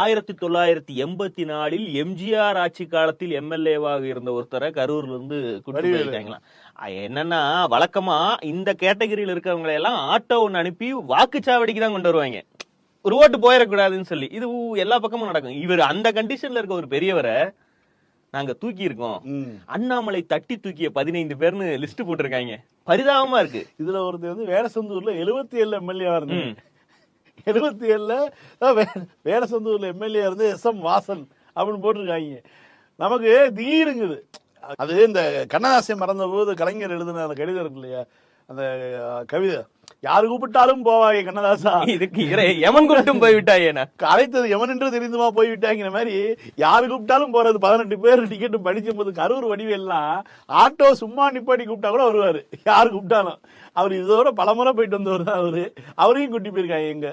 ஆயிரத்தி தொள்ளாயிரத்தி எண்பத்தி நாலில் எம்ஜிஆர் ஆட்சி காலத்தில் எம்எல்ஏவாக இருந்த ஒருத்தரை கரூர்ல இருந்து கூட்டிட்டு வடிவேலு. போயிருக்காங்களாம் அஹ் என்னன்னா வழக்கமா இந்த கேட்டகரியில இருக்கிறவங்களை எல்லாம் ஆட்டோ ஒண்ணு அனுப்பி வாக்குச்சாவடிக்கு தான் கொண்டு வருவாங்க. ஒரு ஓட்டு போயிடக்கூடாதுன்னு சொல்லி. இது எல்லா பக்கமும் நடக்கும். இவர் அந்த கண்டிஷன்ல இருக்க ஒரு பெரியவரை நாங்க தூக்கி இருக்கோம். அண்ணாமலை தட்டி தூக்கிய பதினைந்து பேர்னு லிஸ்ட் போட்டிருக்காங்க. பரிதாபமா இருக்கு. இதுல ஒருத்தர் வந்து வேடசந்தூர்ல எழுபத்தி ஏழுல எம்எல்ஏ இருந்தாங்க. எழுபத்தி ஏழுல வேடசந்தூரில் எம்எல்ஏ இருந்து எஸ் எம் வாசன் அப்படின்னு போட்டிருக்காங்க. நமக்கு திடீருங்குது அது இந்த கண்ணதாசன் மறந்த போது கலைஞர் எழுதின அந்த கடிதம் இருக்கு இல்லையா? அந்த கவிதை. யாரு கூப்பிட்டாலும் போவாங்க கண்ணதாசா. இதுக்கு இறை எமன் கூட்டும் போய்விட்டாயேனா அழைத்தது எவன் என்று தெரிந்துமா போய்விட்டாங்கிற மாதிரி யாரு கூப்பிட்டாலும் போறது பதினெட்டு பேர் டிக்கெட் படிக்கும் போது கரூர் வடிவெல்லாம் ஆட்டோ சும்மா நிப்பாட்டி கூப்பிட்டா கூட வருவாரு. யாரு கூப்பிட்டாலும். அவர் இதோட பலமுறை போயிட்டு வந்தவர் தான் அவரு. அவரையும் கூட்டி போயிருக்காங்க எங்க